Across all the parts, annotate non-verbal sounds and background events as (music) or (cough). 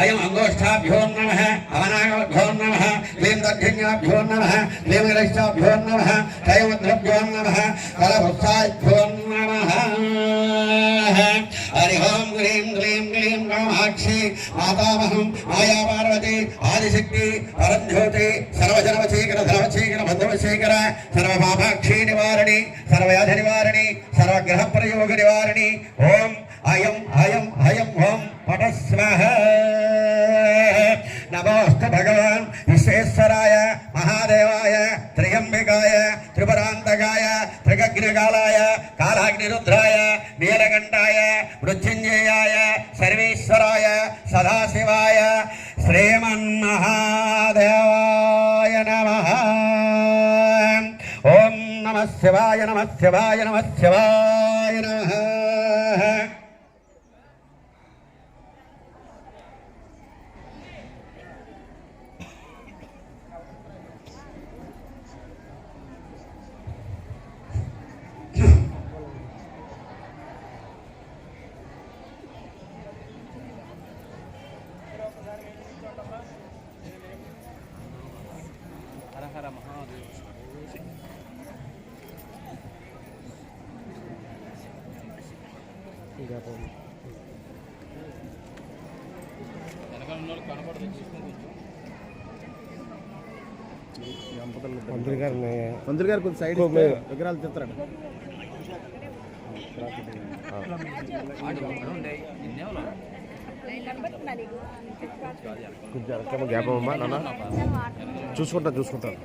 అయం అంగోష్ఠాభ్యో నమ అవనాభ్యో నమ క్లీం దర్ఘన్యాభ్యో నమ క్లీం గరిష్టాభ్యో నమ నమ కలభుత్సాభ్యో నమ। కామాక్షి మాతామహం మాయాపార్వతి ఆదిశక్తి పరంజ్యోతి సర్వజనవశీకర ధనవశీకర బద్ధవశీకర సర్వపాపాక్షి నివారణి సర్వయాధ నివారణి సర్వగ్రహ ప్రయోగ నివారణి. ఓం అయం అయం అయం ఓం. పటస్వహ. త్రిపురాంతకాయ త్రిగగ్నికాలాయ కాలాగ్నిరుద్రాయ నీలకంఠాయ మృత్యుంజయాయ సర్వేశ్వరాయ సదాశివాయ శ్రీమన్మహాదేవాయ నమ ఓం నమ శివాయ నమ శివాయ నమ శివాయ నమ మంత్రి గారిని మంత్రి గారు కొంచెం సైడ్ విగ్రహాలు తిస్తారట. కొంచెం వెనకమ్మ గ్యాప్ అమ్మా నాన్న చూసుకుంటాను చూసుకుంటాను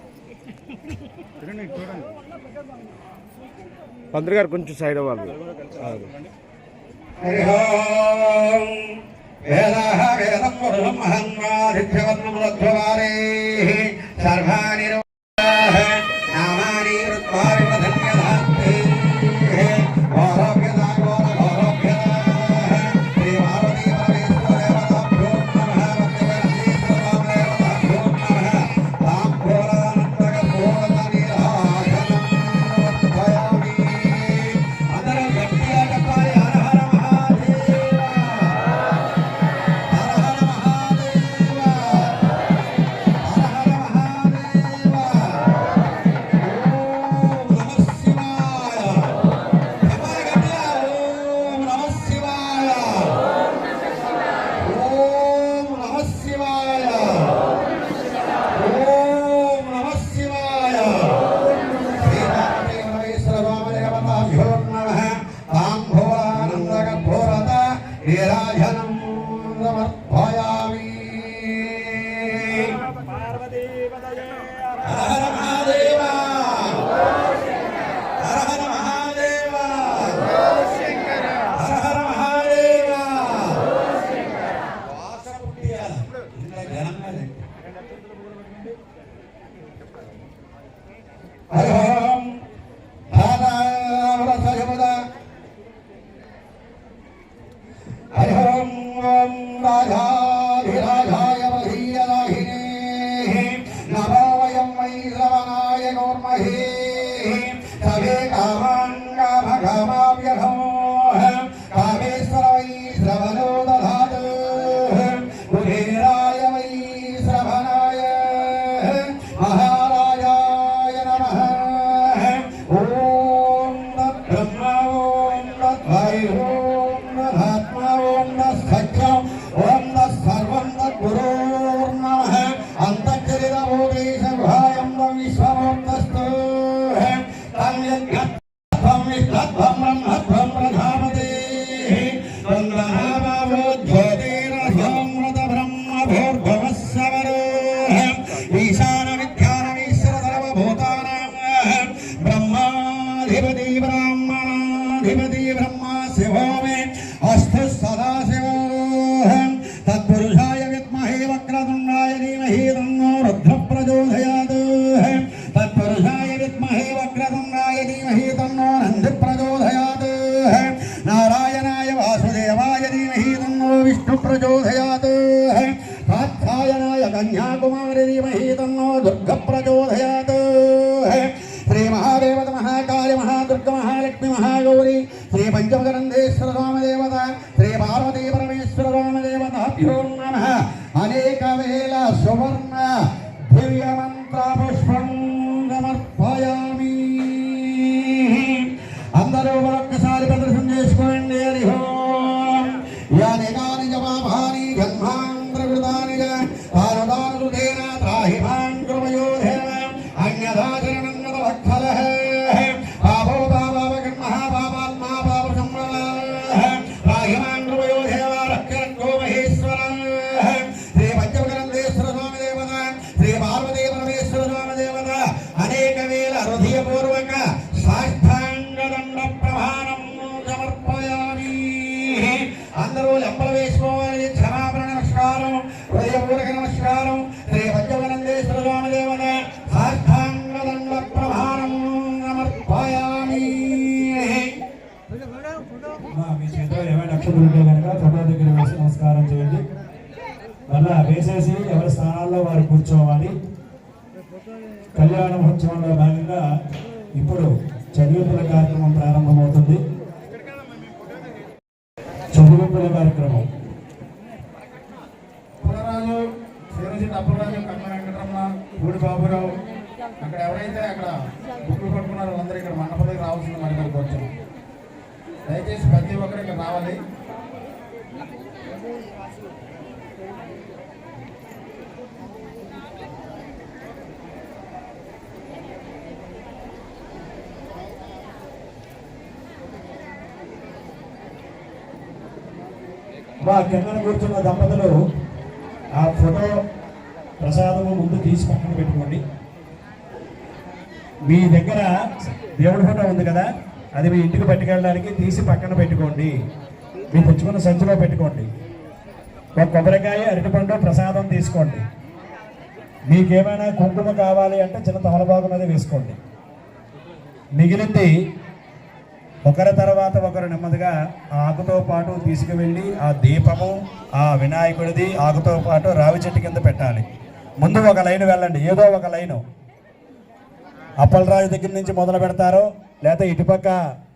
మంత్రి గారు కొంచెం సైడ్ అవ్వాలి. హరి ఓం వేదం వరుణం మహన్వాదిత్యవర్ణం సర్వాణి Yeah. (laughs) శివో మే అస్తు సదాశివో తత్పురుషాయ విద్మహే వక్రతుండాయ ధీమహి తన్నో రుద్ర ప్రచోదయాత్. తత్పురుషాయ విద్మహే వక్రతుండాయ ధీమహి తన్నో నంది ప్రచోదయాత్. నారాయణాయ వాసుదేవాయ ధీమహి తన్నో విష్ణు ప్రచోదయాత్. కాత్యాయనాయ కన్యాకుమారి కుమారి ధీమహి తన్నో దుర్గ ప్రచోదయాత్. శ్రీ మహాదేవత మహాకాళి మహాదుర్గ మహాలక్ష్మి మహాగౌరి పంచమకరంధేశ్వర రామదేవత శ్రీ పార్వతీ పరమేశ్వర రామదేవతాభ్యో నమ. అనేక వేల సువర్ణ చేతిలో ఉంటే కనుక ఫోటో దగ్గర వేసి నమస్కారం చేయండి. మళ్ళా వేసేసి ఎవరి స్థానాల్లో వారు కూర్చోవాలి. కళ్యాణ మహోత్సవంలో భాగంగా ఇప్పుడు చదివింపుల కార్యక్రమం ప్రారంభమవుతుంది. చదివింపుల కార్యక్రమం. పునరాజు శ్రీరజిత్ అప్పలరాజు కమ్మ వెంకటరమణ పూడి బాబురావు అక్కడ ఎవరైతే అక్కడ బుక్లు పట్టుకున్నారో వాళ్ళందరూ ఇక్కడ మండపం దగ్గర రావాల్సింది మరి మరి కొంచెం. దయచేసి ప్రతి ఒక్కరు ఇక్కడ రావాలి. మా కిందన కూర్చున్న దంపతులు ఆ ఫోటో ప్రసాదము ముందు తీసి పక్కన పెట్టుకోండి. మీ దగ్గర దేవుడి ఫోటో ఉంది కదా? అది మీ ఇంటికి పట్టుకెళ్ళడానికి తీసి పక్కన పెట్టుకోండి. మీరు తెచ్చుకున్న సంచిలో పెట్టుకోండి. ఒక కొబ్బరికాయ అరటిపండు ప్రసాదం తీసుకోండి. మీకేమైనా కుంకుమ కావాలి అంటే చిన్న తమలపాకు మీద వేసుకోండి. మిగిలింది ఒకరి తర్వాత ఒకరు నెమ్మదిగా ఆ ఆకుతో పాటు తీసుకువెళ్ళి ఆ దీపము ఆ వినాయకుడిది ఆకుతో పాటు రావి చెట్టు కింద పెట్టాలి. ముందు ఒక లైన్ వెళ్ళండి. ఏదో ఒక లైను. అప్పలరాజు దగ్గర నుంచి మొదలు పెడతారో లేక ఇటుపక్క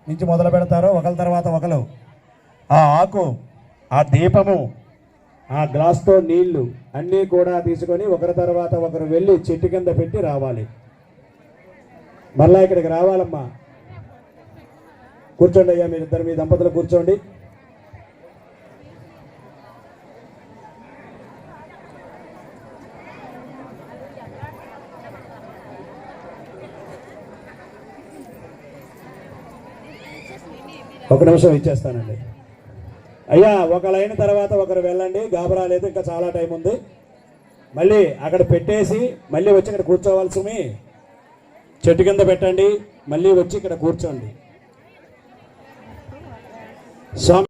నుంచి మొదలు పెడతారో ఒకరి తర్వాత ఒకరు ఆ ఆకు ఆ దీపము ఆ గ్లాస్తో నీళ్ళు అన్నీ కూడా తీసుకొని ఒకరి తర్వాత ఒకరు వెళ్ళి చెట్టు కింద పెట్టి రావాలి. మళ్ళా ఇక్కడికి రావాలమ్మా. కూర్చోండి అయ్యా మీరిద్దరు మీ దంపతులు కూర్చోండి. ఒక నిమిషం ఇచ్చేస్తానండి. అయ్యా ఒక లైన్ తర్వాత ఒకరు వెళ్ళండి. గాబరా లేదు ఇంకా చాలా టైం ఉంది. మళ్ళీ అక్కడ పెట్టేసి మళ్ళీ వచ్చి ఇక్కడ కూర్చోవాల్సి చెట్టు కింద పెట్టండి. మళ్ళీ వచ్చి ఇక్కడ కూర్చోండి. స్వామి